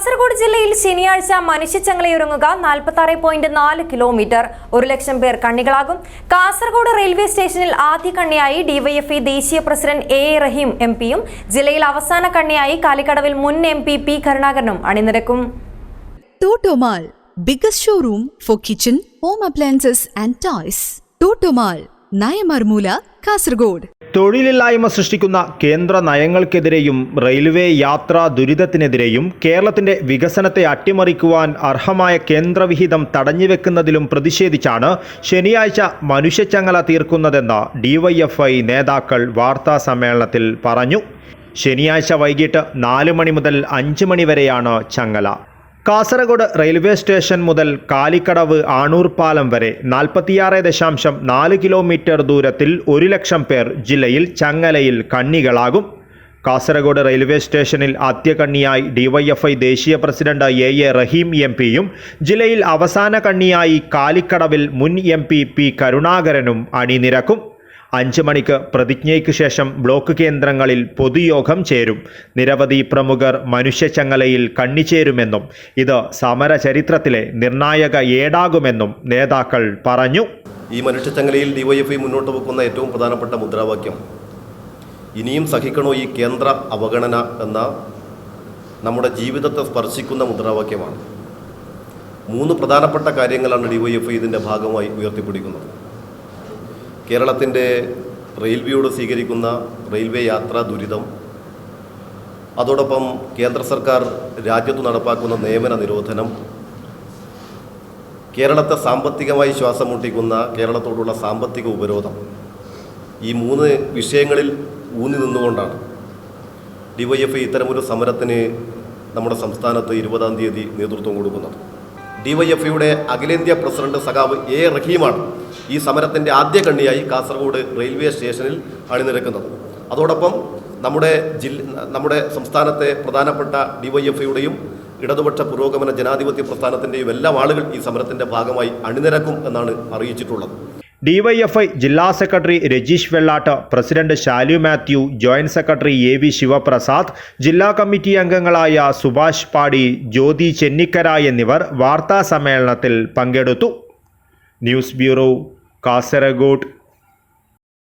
കാസർഗോഡ് ജില്ലയിൽ ശനിയാഴ്ച മനുഷ്യച്ചങ്ങലയൊരുങ്ങുക നാൽപ്പത്തി പോയിന്റ് നാല് കിലോമീറ്റർ. ഒരു ലക്ഷം പേർ കണ്ണികളാകും. കാസർഗോഡ് റെയിൽവേ സ്റ്റേഷനിൽ ആദ്യ കണ്ണിയായി ഡിവൈഎഫ്ഇ ദേശീയ പ്രസിഡന്റ് എ റഹീം എം പിയും ജില്ലയിൽ അവസാന കണ്ണിയായി കാലിക്കടവിൽ മുൻ എം പി പി കരുണാകരനും അണിനിരക്കും. Totomall biggest showroom for kitchen home appliances and toys Totomall Nayamarmoola Kasargod. തൊഴിലില്ലായ്മ സൃഷ്ടിക്കുന്ന കേന്ദ്ര നയങ്ങൾക്കെതിരെയും റെയിൽവേ യാത്രാ ദുരിതത്തിനെതിരെയും കേരളത്തിന്റെ വികസനത്തെ അട്ടിമറിക്കുവാൻ അർഹമായ കേന്ദ്രവിഹിതം തടഞ്ഞുവെക്കുന്നതിലും പ്രതിഷേധിച്ചാണ് ശനിയാഴ്ച മനുഷ്യച്ചങ്ങല തീർക്കുന്നതെന്ന് ഡിവൈഎഫ്ഐ നേതാക്കൾ വാർത്താ സമ്മേളനത്തിൽ പറഞ്ഞു. ശനിയാഴ്ച വൈകിട്ട് നാല് മണി മുതൽ അഞ്ച് മണി വരെയാണ് ചങ്ങല. കാസർഗോഡ് റെയിൽവേ സ്റ്റേഷൻ മുതൽ കാലിക്കടവ് ആണൂർ പാലം വരെ നാൽപ്പത്തിയാറ് ദശാംശം നാല് കിലോമീറ്റർ ദൂരത്തിൽ ഒരു ലക്ഷം പേർ ജില്ലയിൽ ചങ്ങലയിൽ കണ്ണികളാകും. കാസർഗോഡ് റെയിൽവേ സ്റ്റേഷനിൽ ആദ്യ കണ്ണിയായി ഡിവൈഎഫ്ഐ ദേശീയ president A A Rahim M പിയും ജില്ലയിൽ അവസാന കണ്ണിയായി കാലിക്കടവിൽ മുൻ എം പി പി കരുണാകരനും അണിനിരക്കും. അഞ്ച് മണിക്ക് പ്രതിജ്ഞയ്ക്ക് ശേഷം ബ്ലോക്ക് കേന്ദ്രങ്ങളിൽ പൊതുയോഗം ചേരും. നിരവധി പ്രമുഖർ മനുഷ്യച്ചങ്ങലയിൽ കണ്ണിച്ചേരുമെന്നും ഇത് സമര ചരിത്രത്തിലെ നിർണായക ഏടാകുമെന്നും നേതാക്കൾ പറഞ്ഞു. ഈ മനുഷ്യച്ചങ്ങലയിൽ ഡിവൈഎഫ്ഐ മുന്നോട്ട് വെക്കുന്ന ഏറ്റവും പ്രധാനപ്പെട്ട മുദ്രാവാക്യം ഇനിയും സഹിക്കണോ ഈ കേന്ദ്ര അവഗണന എന്ന നമ്മുടെ ജീവിതത്തെ സ്പർശിക്കുന്ന മുദ്രാവാക്യമാണ്. മൂന്ന് പ്രധാനപ്പെട്ട കാര്യങ്ങളാണ് ഡിവൈഎഫ്ഐ ഇതിന്റെ ഭാഗമായി ഉയർത്തിപ്പിടിക്കുന്നത്. കേരളത്തിന്റെ റെയിൽവേയോട് സ്വീകരിക്കുന്ന റെയിൽവേ യാത്രാ ദുരിതം അതോടൊപ്പം കേന്ദ്ര സർക്കാർ രാജ്യത്ത് നടപ്പാക്കുന്ന നിയമന നിരോധനം കേരളത്തെ സാമ്പത്തികമായി ശ്വാസം മുട്ടിക്കുന്ന കേരളത്തോടുള്ള സാമ്പത്തിക ഉപരോധം ഈ മൂന്ന് വിഷയങ്ങളിൽ ഊന്നി നിന്നുകൊണ്ടാണ്. ഡിവൈഎഫ്ഐ ഇത്തരമൊരു സമരത്തിന് നമ്മുടെ സംസ്ഥാനത്ത് ഇരുപതാം തീയതി നേതൃത്വം കൊടുക്കുന്നത്. ഡിവൈഎഫ്ഐയുടെ അഖിലേന്ത്യാ പ്രസിഡന്റ് സഖാവ് എ റഹീമാണ് ഈ സമരത്തിന്റെ ആദ്യ കണ്ണിയായി കാസർഗോഡ് റെയിൽവേ സ്റ്റേഷനിൽ അണിനിരക്കുന്നത്. അതോടൊപ്പം നമ്മുടെ ജില്ല നമ്മുടെ സംസ്ഥാനത്തെ പ്രധാനപ്പെട്ട ഡിവൈഎഫ്ഐയുടെയും ഇടതുപക്ഷ പുരോഗമന ജനാധിപത്യ പ്രസ്ഥാനത്തിന്റെയും എല്ലാ ആളുകൾ ഈ സമരത്തിന്റെ ഭാഗമായി അണിനിരക്കും എന്നാണ് അറിയിച്ചിട്ടുള്ളത്. ഡിവൈഎഫ്ഐ ജില്ലാ secretary Rajeesh Vellattu president Shalu Mathew joint secretary A V Sivaprasad ജില്ലാ കമ്മിറ്റി അംഗങ്ങളായ സുഭാഷ് പാടി ജ്യോതി ചെന്നിക്കര എന്നിവർ വാർത്താ സമ്മേളനത്തിൽ പങ്കെടുത്തു. News bureau Kasaragod.